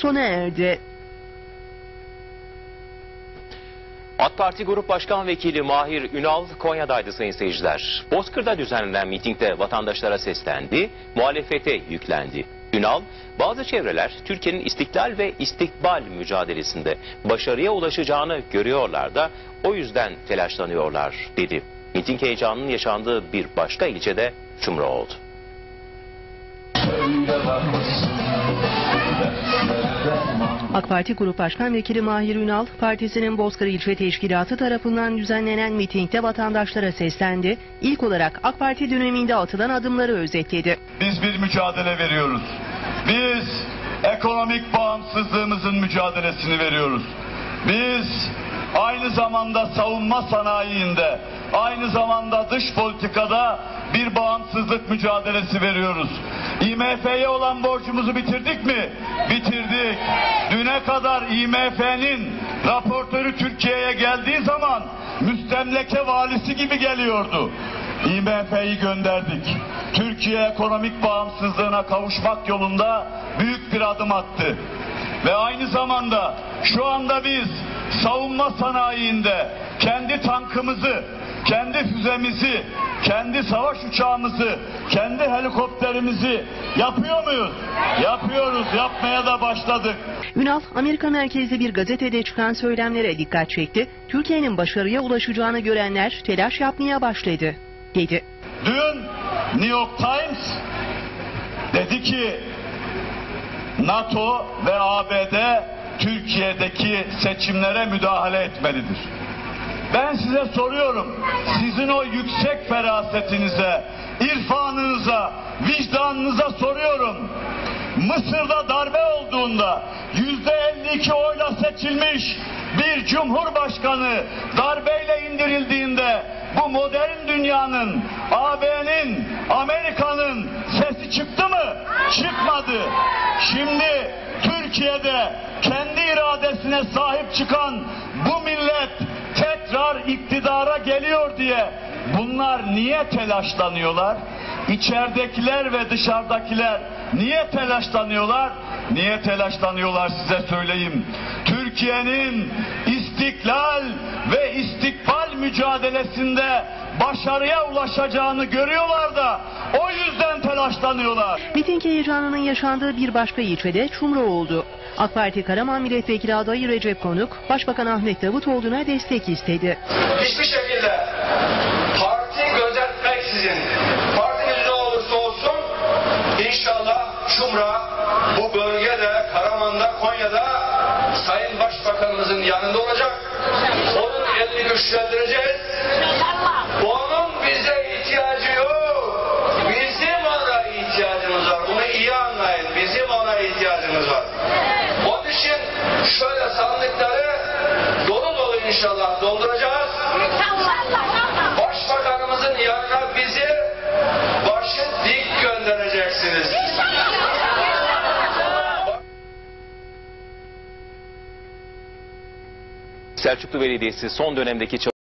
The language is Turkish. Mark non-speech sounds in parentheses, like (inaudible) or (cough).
sona erdi. AK Parti Grup Başkan Vekili Mahir Ünal Konya'daydı sayın seyirciler. Bozkır'da düzenlenen mitingde vatandaşlara seslendi, muhalefete yüklendi. Ünal, bazı çevreler Türkiye'nin istiklal ve istikbal mücadelesinde başarıya ulaşacağını görüyorlar da o yüzden telaşlanıyorlar dedi. Miting heyecanının yaşandığı bir başka ilçede Çumru oldu. (laughs) AK Parti Grup Başkan Vekili Mahir Ünal, partisinin Bozkır İlçe Teşkilatı tarafından düzenlenen mitingde vatandaşlara seslendi. İlk olarak AK Parti döneminde atılan adımları özetledi. Biz bir mücadele veriyoruz. Biz ekonomik bağımsızlığımızın mücadelesini veriyoruz. Biz aynı zamanda savunma sanayiinde, aynı zamanda dış politikada bir bağımsızlık mücadelesi veriyoruz. IMF'ye olan borcumuzu bitirdik mi? Bitirdik. Düne kadar IMF'nin raportörü Türkiye'ye geldiği zaman müstemleke valisi gibi geliyordu. IMF'yi gönderdik. Türkiye ekonomik bağımsızlığına kavuşmak yolunda büyük bir adım attı. Ve aynı zamanda şu anda biz savunma sanayiinde kendi tankımızı, kendi füzemizi, kendi savaş uçağımızı, kendi helikopterimizi yapıyor muyuz? Yapıyoruz, yapmaya da başladık. Ünal, Amerika merkezli bir gazetede çıkan söylemlere dikkat çekti. Türkiye'nin başarıya ulaşacağını görenler telaş yapmaya başladı, dedi. Dün New York Times dedi ki NATO ve ABD Türkiye'deki seçimlere müdahale etmelidir. Ben size soruyorum, sizin o yüksek ferasetinize, irfanınıza, vicdanınıza soruyorum. Mısır'da darbe olduğunda yüzde 52 oyla seçilmiş bir cumhurbaşkanı darbeyle indirildiğinde bu modern dünyanın, AB'nin, Amerika'nın sesi çıktı mı? Çıkmadı. Şimdi Türkiye'de kendi iradesine sahip çıkan bu millet tekrar iktidara geliyor diye bunlar niye telaşlanıyorlar? İçeridekiler ve dışarıdakiler niye telaşlanıyorlar? Niye telaşlanıyorlar size söyleyeyim. Türkiye'nin istiklal ve istikbal mücadelesinde başarıya ulaşacağını görüyorlar da o yüzden telaşlanıyorlar. Miting heyecanının yaşandığı bir başka ilçede Çumru oldu. AK Parti Karaman Milletvekili adayı Recep Konuk, Başbakan Ahmet Davutoğlu'na destek istedi. hiçbir şekilde parti gözetmeksizin partimiz ne olursa olsun inşallah Çumra bu bölgede Karaman'da Konya'da Sayın Başbakanımızın yanında olacak. Onun elini güçlendireceğiz. Selçuklu Belediyesi son dönemdeki